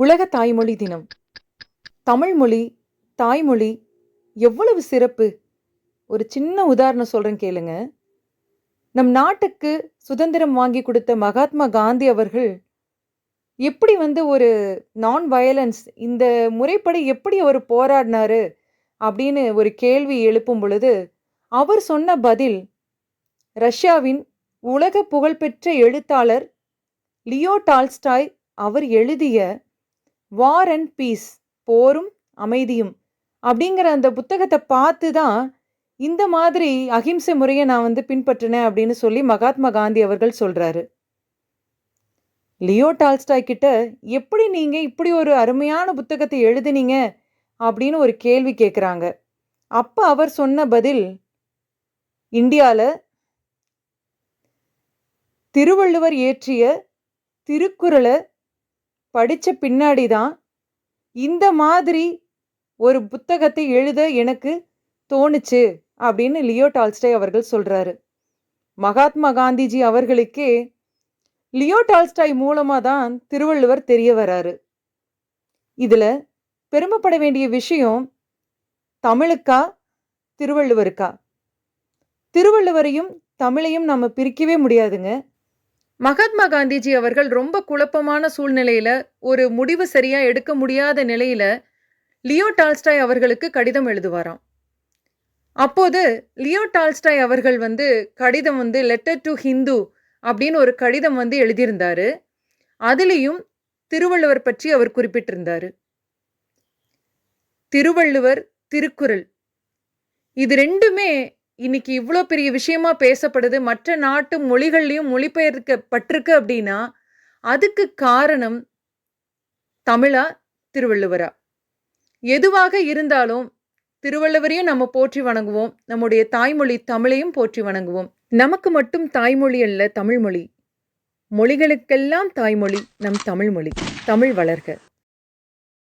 உலக தாய்மொழி தினம். தமிழ்மொழி தாய்மொழி எவ்வளவு சிறப்பு? ஒரு சின்ன உதாரணம் சொல்கிறேன் கேளுங்க. நம் நாட்டுக்கு சுதந்திரம் வாங்கி கொடுத்த மகாத்மா காந்தி அவர்கள் எப்படி வந்து ஒரு நான் வயலன்ஸ் இந்த முறைப்படி எப்படி அவர் போராடினாரு அப்படின்னு ஒரு கேள்வி எழுப்பும் பொழுது அவர் சொன்ன பதில் ரஷ்யாவின் உலக புகழ்பெற்ற எழுத்தாளர் லியோ டால்ஸ்டாய் அவர் எழுதிய வார் அண்ட் பீஸ் போரும் அமைதியும் அப்படிங்கிற அந்த புத்தகத்தை பார்த்து தான் இந்த மாதிரி அகிம்சை முறையை நான் வந்து பின்பற்றினேன் அப்படின்னு சொல்லி மகாத்மா காந்தி அவர்கள் சொல்கிறாரு லியோ டால்ஸ்டாய் கிட்ட எப்படி நீங்கள் இப்படி ஒரு அருமையான புத்தகத்தை எழுதினீங்க? அப்படின்னு ஒரு கேள்வி கேட்குறாங்க அப்போ அவர் சொன்ன பதில் இந்தியாவில் திருவள்ளுவர் இயற்றிய திருக்குறளை படித்த பின்னாடி தான் இந்த மாதிரி ஒரு புத்தகத்தை எழுத எனக்கு தோணுச்சு அப்படின்னு லியோ டால்ஸ்டே அவர்கள் சொல்கிறாரு மகாத்மா காந்திஜி அவர்களுக்கே லியோ டால்ஸ்டாய் மூலமாக தான் திருவள்ளுவர் தெரிய வராரு. இதில் பெருமைப்பட வேண்டிய விஷயம் தமிழுக்கா திருவள்ளுவருக்கா? திருவள்ளுவரையும் தமிழையும் நம்ம பிரிக்கவே முடியாதுங்க. மகாத்மா காந்திஜி அவர்கள் ரொம்ப குழப்பமான சூழ்நிலையில ஒரு முடிவு சரியா எடுக்க முடியாத நிலையில லியோ டால்ஸ்டாய் அவர்களுக்கு கடிதம் எழுதுவாராம். அப்போது லியோ டால்ஸ்டாய் அவர்கள் வந்து கடிதம் வந்து லெட்டர் டு ஹிந்து அப்படின்னு ஒரு கடிதம் வந்து எழுதியிருந்தாரு. அதுலேயும் திருவள்ளுவர் பற்றி அவர் குறிப்பிட்டிருந்தார். திருவள்ளுவர் திருக்குறள். இது ரெண்டுமே இன்னைக்கு இவ்வளோ பெரிய விஷயமா பேசப்படுது. மற்ற நாட்டு மொழிகள்லையும் மொழிபெயர்க்கப்பட்டிருக்கு அப்படின்னா அதுக்கு காரணம் தமிழா திருவள்ளுவரா? எதுவாக இருந்தாலும் திருவள்ளுவரையும் நம்ம போற்றி வணங்குவோம். நம்முடைய தாய்மொழி தமிழையும் போற்றி வணங்குவோம். நமக்கு மட்டும் தாய்மொழி அல்ல தமிழ்மொழி. மொழிகளுக்கெல்லாம் தாய்மொழி நம் தமிழ்மொழி தமிழ் வளர்க